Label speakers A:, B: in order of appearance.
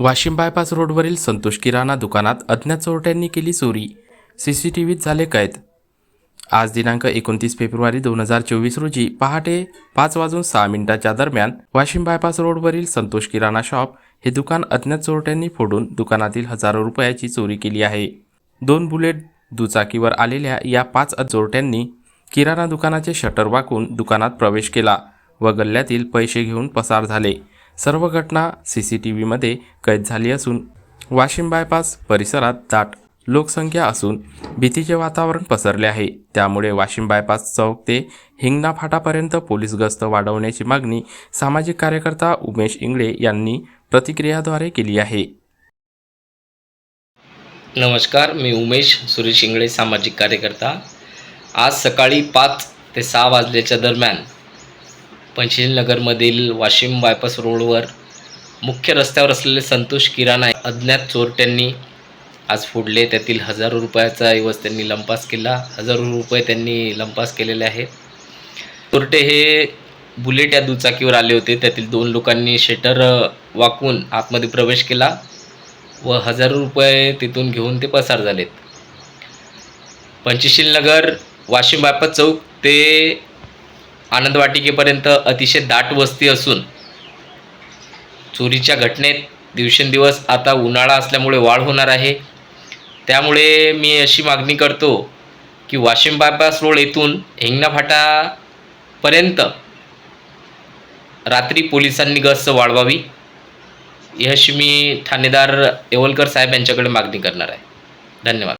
A: Washim bypass रोडवरील संतोष किराणा दुकानात अज्ञात चोरट्यांनी केली चोरी. सी सी टी व्हीत झाले कैद. आज दिनांक एकोणतीस फेब्रुवारी दोन हजार चोवीस रोजी पहाटे पाच वाजून सहा मिनिटाच्या दरम्यान वाशिम बायपास रोडवरील संतोष किराणा शॉप हे दुकान अज्ञात चोरट्यांनी फोडून दुकानातील हजारो रुपयाची चोरी केली आहे. दोन बुलेट दुचाकीवर आलेल्या या पाच चोरट्यांनी किराणा दुकानाचे शटर वाकून दुकानात प्रवेश केला व गल्ल्यातील पैसे घेऊन पसार झाले. सर्व घटना सी सी टी व्हीमध्ये कैद झाली असून वाशिम बायपास परिसरात दाट लोकसंख्या असून भीतीचे वातावरण पसरले आहे. त्यामुळे वाशिम बायपास चौक ते हिंगणा फाटापर्यंत पोलीस गस्त वाढवण्याची मागणी सामाजिक कार्यकर्ता उमेश इंगळे यांनी प्रतिक्रियाद्वारे केली आहे.
B: नमस्कार मी उमेश सुरेश इंगळे सामाजिक कार्यकर्ता. आज सकाळी पाच ते सहा वाजल्याच्या दरम्यान पंचशील नगरमधील वाशिम बायपास रोडवर मुख्य रस्त्यावर असलेले संतोष किराणा अज्ञात चोरट्यांनी आज फोडले. त्यातील हजारो रुपयाचा ऐवज त्यांनी लंपास केला. हजारो रुपये त्यांनी लंपास केलेले आहेत. चोरटे हे बुलेट या दुचाकीवर आले होते. त्यातील दोन लोकांनी शेटर वाकून आतमध्ये प्रवेश केला व हजारो रुपये तिथून घेऊन ते पसार झालेत. पंचशील नगर वाशिम बायपास चौक ते आनंद वाटिकेपर्यंत अतिशय दाट वस्ती असून चोरीच्या घटनेत दिवसेंदिवस आता उन्हाळा असल्यामुळे वाढ होणार आहे. त्यामुळे मी अशी मागणी करतो की वाशिम बायपास रोड येथून हिंगणाफाटापर्यंत रात्री पोलिसांनी गस्त वाढवावी ही अशी मी ठाणेदार येवलकर साहेब यांच्याकडे मागणी करणार आहे. धन्यवाद.